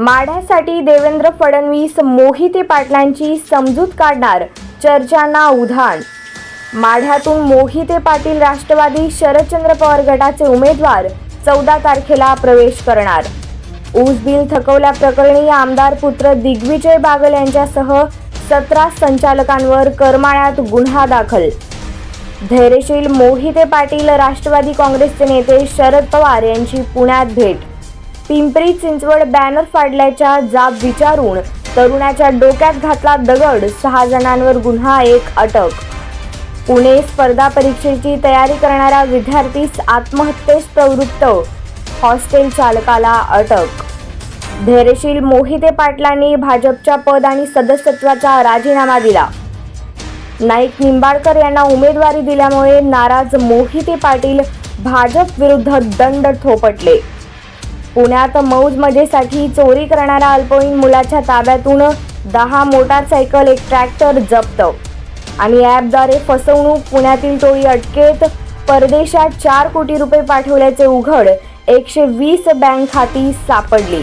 माढ्यासाठी देवेंद्र फडणवीस मोहिते पाटलांची समजूत काढणार चर्चांना उधाण. माढ्यातून मोहिते पाटील राष्ट्रवादी शरदचंद्र पवार गटाचे उमेदवार चौदा तारखेला प्रवेश करणार. ऊस बिल थकवल्याप्रकरणी आमदार पुत्र दिग्विजय बागल यांच्यासह सतरा संचालकांवर करमाळ्यात गुन्हा दाखल. धैर्यशील मोहिते पाटील राष्ट्रवादी काँग्रेसचे नेते शरद पवार यांची पुण्यात भेट पिंपरी चिंचवड बॅनर फाडल्याच्या जाब विचारून तरुणाच्या डोक्यात घातला दगड. सहा जणांवर गुन्हा एक अटक. पुणे स्पर्धा परीक्षेची तयारी करणारा विद्यार्थीस आत्महत्येस प्रवृत्त. हॉस्टेल चालकाला अटक. धैर्यशील मोहिते पाटलांनी भाजपच्या पद आणि सदस्यत्वाचा राजीनामा दिला. नाईक निंबाळकर यांना उमेदवारी दिल्यामुळे नाराज मोहिते पाटील भाजप विरुद्ध दंड थोपटले पुण्यात मौज मजेसाठी चोरी करणाऱ्या अल्पवयीन मुलाच्या ताब्यातून दहा मोटारसायकल एक ट्रॅक्टर जप्त. आणि ॲपद्वारे फसवणूक पुण्यातील टोळी अटकेत. परदेशात चार कोटी रुपये पाठवल्याचे उघड. एकशे वीस बँक खाती सापडली.